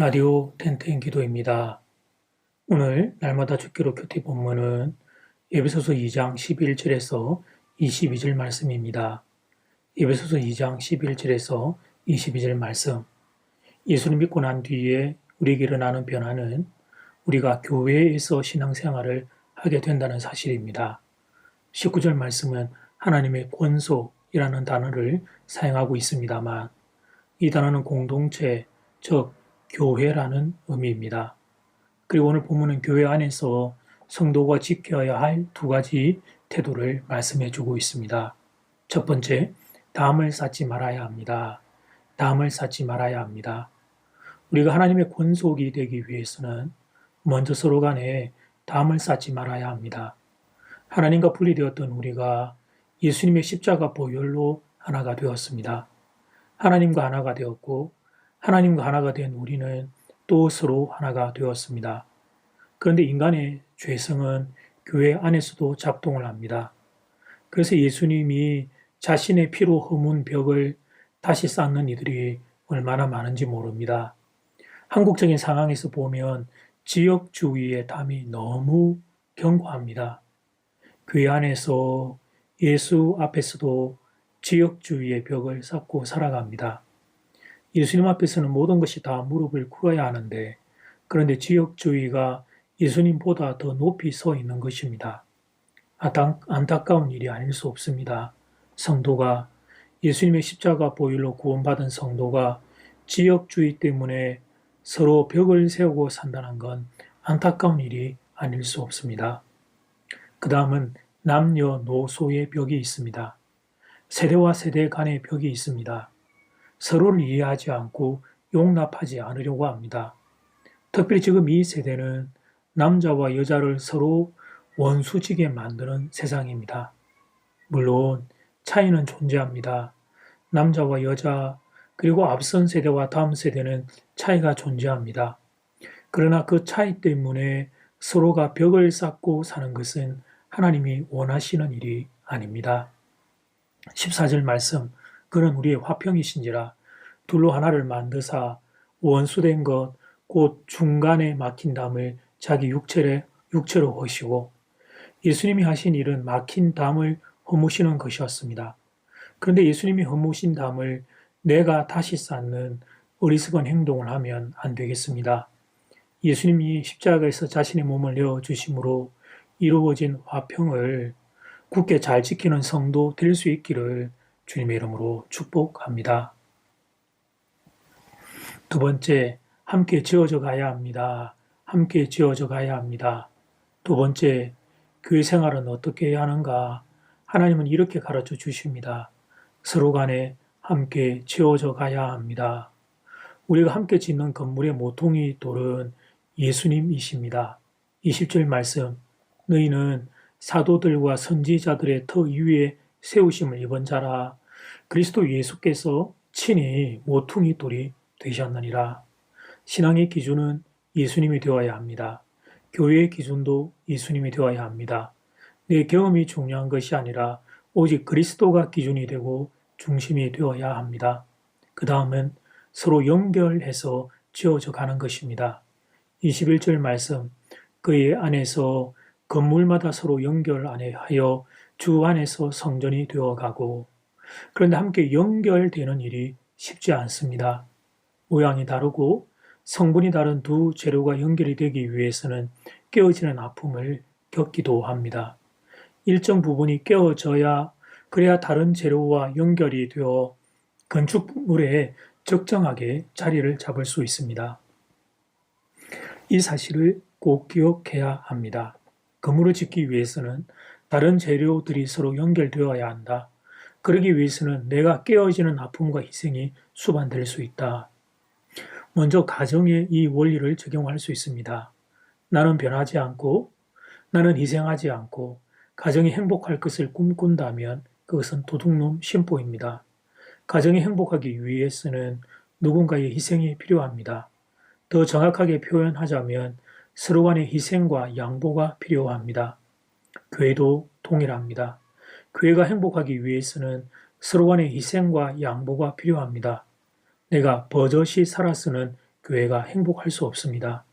라디오 텐텐 기도입니다. 오늘 날마다 죽기로 큐티 본문은 에베소서 2장 11절에서 22절 말씀입니다. 에베소서 2장 11절에서 22절 말씀. 예수를 믿고 난 뒤에 우리에게 일어나는 변화는 우리가 교회에서 신앙생활을 하게 된다는 사실입니다. 19절 말씀은 하나님의 권속이라는 단어를 사용하고 있습니다만 이 단어는 공동체, 즉 교회라는 의미입니다. 그리고 오늘 본문은 교회 안에서 성도가 지켜야 할 두 가지 태도를 말씀해 주고 있습니다. 첫 번째, 담을 쌓지 말아야 합니다. 담을 쌓지 말아야 합니다. 우리가 하나님의 권속이 되기 위해서는 먼저 서로 간에 담을 쌓지 말아야 합니다. 하나님과 분리되었던 우리가 예수님의 십자가 보혈로 하나가 되었습니다. 하나님과 하나가 되었고 하나님과 하나가 된 우리는 또 서로 하나가 되었습니다. 그런데 인간의 죄성은 교회 안에서도 작동을 합니다. 그래서 예수님이 자신의 피로 허문 벽을 다시 쌓는 이들이 얼마나 많은지 모릅니다. 한국적인 상황에서 보면 지역주의의 담이 너무 견고합니다. 교회 안에서 예수 앞에서도 지역주의의 벽을 쌓고 살아갑니다. 예수님 앞에서는 모든 것이 다 무릎을 꿇어야 하는데 그런데 지역주의가 예수님보다 더 높이 서 있는 것입니다. 안타까운 일이 아닐 수 없습니다. 성도가 예수님의 십자가 보일로 구원받은 성도가 지역주의 때문에 서로 벽을 세우고 산다는 건 안타까운 일이 아닐 수 없습니다. 그 다음은 남녀노소의 벽이 있습니다. 세대와 세대 간의 벽이 있습니다. 서로를 이해하지 않고 용납하지 않으려고 합니다. 특별히 지금 이 세대는 남자와 여자를 서로 원수지게 만드는 세상입니다. 물론 차이는 존재합니다. 남자와 여자, 그리고 앞선 세대와 다음 세대는 차이가 존재합니다. 그러나 그 차이 때문에 서로가 벽을 쌓고 사는 것은 하나님이 원하시는 일이 아닙니다. 14절 말씀, 그는 우리의 화평이신지라 둘로 하나를 만드사 원수된 것 곧 중간에 막힌 담을 자기 육체에 육체로 허시고 예수님이 하신 일은 막힌 담을 허무시는 것이었습니다. 그런데 예수님이 허무신 담을 내가 다시 쌓는 어리석은 행동을 하면 안 되겠습니다. 예수님이 십자가에서 자신의 몸을 내어 주심으로 이루어진 화평을 굳게 잘 지키는 성도 될 수 있기를 주님의 이름으로 축복합니다. 두 번째, 함께 지어져 가야 합니다. 함께 지어져 가야 합니다. 두 번째, 교회 생활은 어떻게 해야 하는가? 하나님은 이렇게 가르쳐 주십니다. 서로 간에 함께 지어져 가야 합니다. 우리가 함께 짓는 건물의 모퉁이 돌은 예수님이십니다. 20절 말씀, 너희는 사도들과 선지자들의 터 위에 세우심을 입은 자라 그리스도 예수께서 친히 모퉁이 돌이 되셨느니라. 신앙의 기준은 예수님이 되어야 합니다. 교회의 기준도 예수님이 되어야 합니다. 내 경험이 중요한 것이 아니라 오직 그리스도가 기준이 되고 중심이 되어야 합니다. 그 다음은 서로 연결해서 지어져 가는 것입니다. 21절 말씀, 그의 안에서 건물마다 서로 연결 안에 하여 주 안에서 성전이 되어 가고 그런데 함께 연결되는 일이 쉽지 않습니다. 모양이 다르고 성분이 다른 두 재료가 연결이 되기 위해서는 깨어지는 아픔을 겪기도 합니다. 일정 부분이 깨어져야 그래야 다른 재료와 연결이 되어 건축물에 적정하게 자리를 잡을 수 있습니다. 이 사실을 꼭 기억해야 합니다. 건물을 짓기 위해서는 다른 재료들이 서로 연결되어야 한다. 그러기 위해서는 내가 깨어지는 아픔과 희생이 수반될 수 있다. 먼저 가정에 이 원리를 적용할 수 있습니다. 나는 변하지 않고 나는 희생하지 않고 가정이 행복할 것을 꿈꾼다면 그것은 도둑놈 심보입니다. 가정이 행복하기 위해서는 누군가의 희생이 필요합니다. 더 정확하게 표현하자면 서로 간의 희생과 양보가 필요합니다. 교회도 동일합니다. 교회가 행복하기 위해서는 서로 간의 희생과 양보가 필요합니다. 내가 버젓이 살아서는 교회가 행복할 수 없습니다.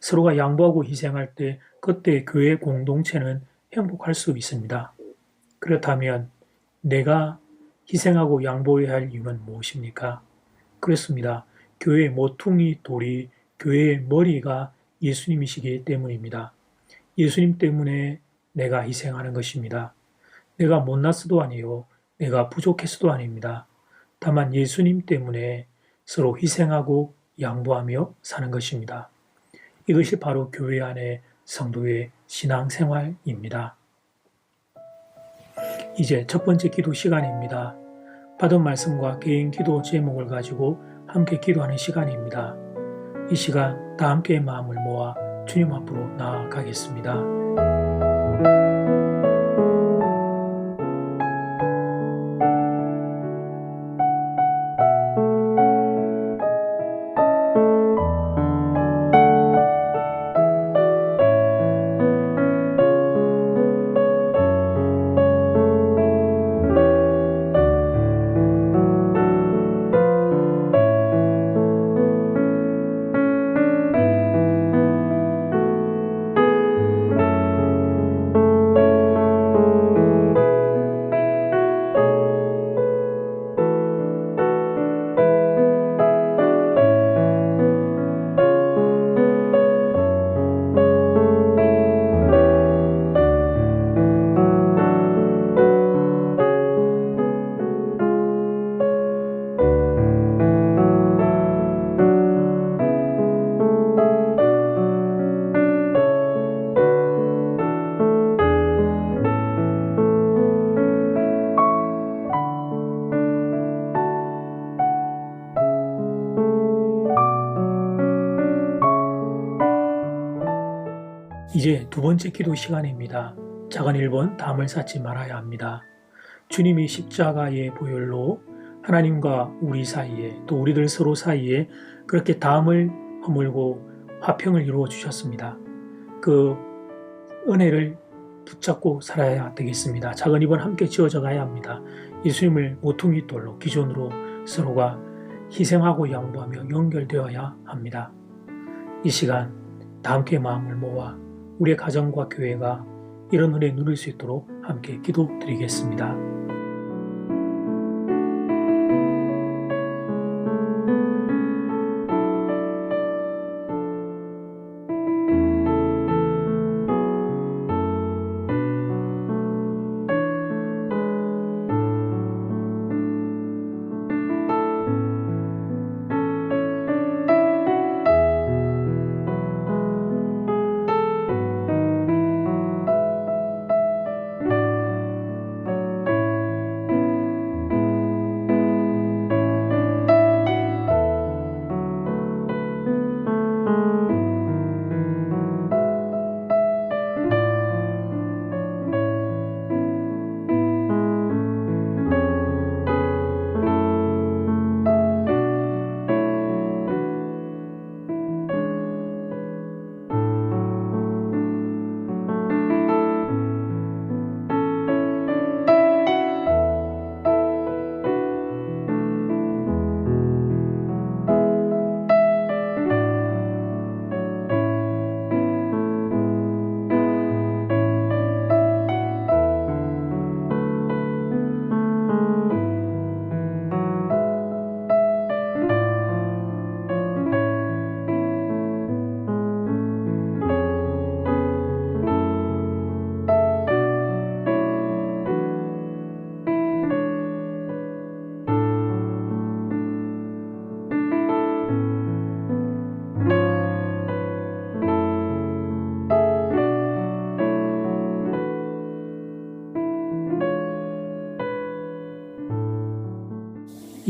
서로가 양보하고 희생할 때 그때 교회 공동체는 행복할 수 있습니다. 그렇다면 내가 희생하고 양보해야 할 이유는 무엇입니까? 그렇습니다. 교회의 모퉁이 돌이 교회의 머리가 예수님이시기 때문입니다. 예수님 때문에 내가 희생하는 것입니다. 내가 못났어도 아니요. 내가 부족했어도 아닙니다. 다만 예수님 때문에 서로 희생하고 양보하며 사는 것입니다. 이것이 바로 교회 안의 성도의 신앙생활입니다. 이제 첫 번째 기도 시간입니다. 받은 말씀과 개인 기도 제목을 가지고 함께 기도하는 시간입니다. 이 시간 다 함께 마음을 모아 주님 앞으로 나아가겠습니다. 번째 기도 시간입니다. 작은 1번 담을 쌓지 말아야 합니다. 주님이 십자가의 보혈로 하나님과 우리 사이에 또 우리들 서로 사이에 그렇게 담을 허물고 화평을 이루어 주셨습니다. 그 은혜를 붙잡고 살아야 되겠습니다. 작은 입은 함께 지어져 가야 합니다. 예수님을 모퉁이 돌로 기존으로 서로가 희생하고 양보하며 연결되어야 합니다. 이 시간 다 함께 마음을 모아 우리의 가정과 교회가 이런 은혜 누릴 수 있도록 함께 기도드리겠습니다.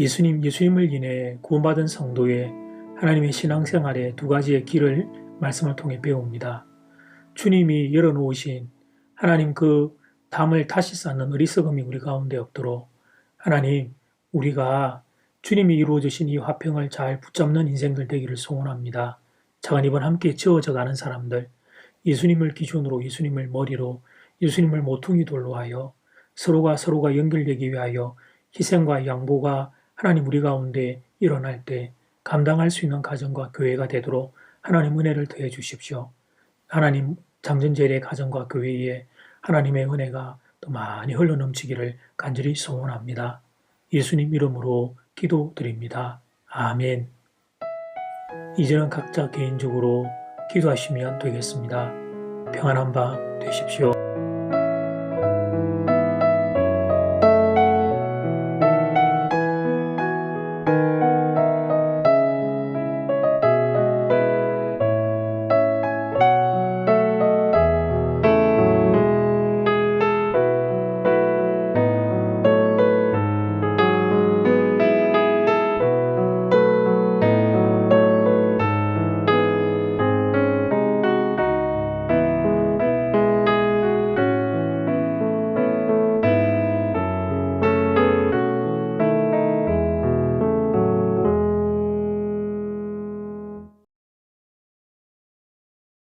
예수님, 예수님을 인해 구원받은 성도의 하나님의 신앙생활의 두 가지의 길을 말씀을 통해 배웁니다. 주님이 열어놓으신 하나님 그 담을 다시 쌓는 어리석음이 우리 가운데 없도록 하나님, 우리가 주님이 이루어 주신 이 화평을 잘 붙잡는 인생들 되기를 소원합니다. 작은 입은 함께 지어져 가는 사람들, 예수님을 기준으로 예수님을 머리로 예수님을 모퉁이 돌로 하여 서로가 서로가 연결되기 위하여 희생과 양보가 하나님 우리 가운데 일어날 때 감당할 수 있는 가정과 교회가 되도록 하나님 은혜를 더해 주십시오. 하나님 장전제일의 가정과 교회에 하나님의 은혜가 더 많이 흘러 넘치기를 간절히 소원합니다. 예수님 이름으로 기도드립니다. 아멘. 이제는 각자 개인적으로 기도하시면 되겠습니다. 평안한 밤 되십시오.